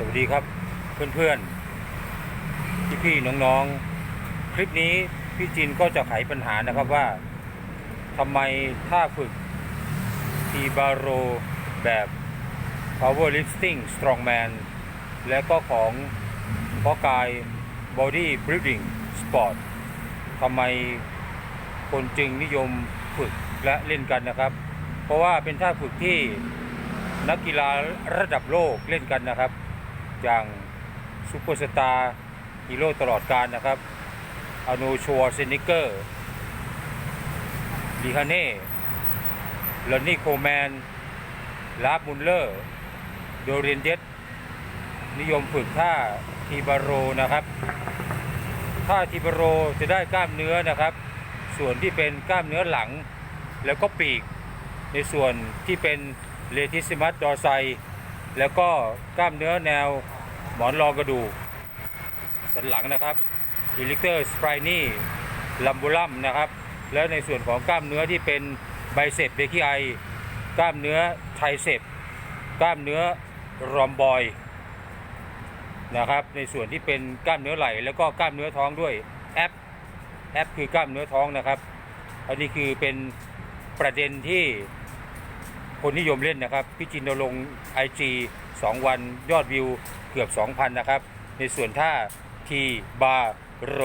สวัสดีครับเพื่อนๆพี่ๆน้องๆ คลิปนี้พี่จินก็จะไขปัญหานะครับว่าทำไมท่าฝึกทีบาโรแบบ powerlifting strongman และก็ของเพาะกาย body building sport ทำไมคนจึงนิยมฝึกและเล่นกันนะครับ เพราะว่าเป็นท่าฝึกที่นักกีฬาระดับโลกเล่นกันนะครับ อย่างซูเปอร์สตาร์ฮีโร่ตลอดการนะครับอโนชัวเซนิเกอร์ลีฮาเน่ลอนนี่โคแมน ลาบมุลเลอร์ โดเรียนเจตนิยมฝึกท่าทีบาโรนะครับ ท่าทีบาโรจะได้กล้ามเนื้อนะครับ ส่วนที่เป็นกล้ามเนื้อหลัง แล้วก็ปีก ในส่วนที่เป็นเลทิซิมัสดอไซ แล้วก็กล้ามเนื้อแนวหมอนรองกระดูกสันหลังนะครับอิลิเตอร์สไปนี่ลัมบูลัมนะครับ แล้วในส่วนของกล้ามเนื้อที่เป็นไบเซปเบคิไอกล้ามเนื้อไทเซปกล้ามเนื้อรอมบอยนะครับ ในส่วนที่เป็นกล้ามเนื้อไหล่แล้วก็กล้ามเนื้อท้องด้วยแอปแอปคือกล้ามเนื้อท้องนะครับ อันนี้คือเป็นประเด็นที่ คนนิยมเล่นนะครับ พี่จินเราลง IG 2วันยอดวิวเกือบ 2,000 นะครับ ในส่วนท่าทีบาโร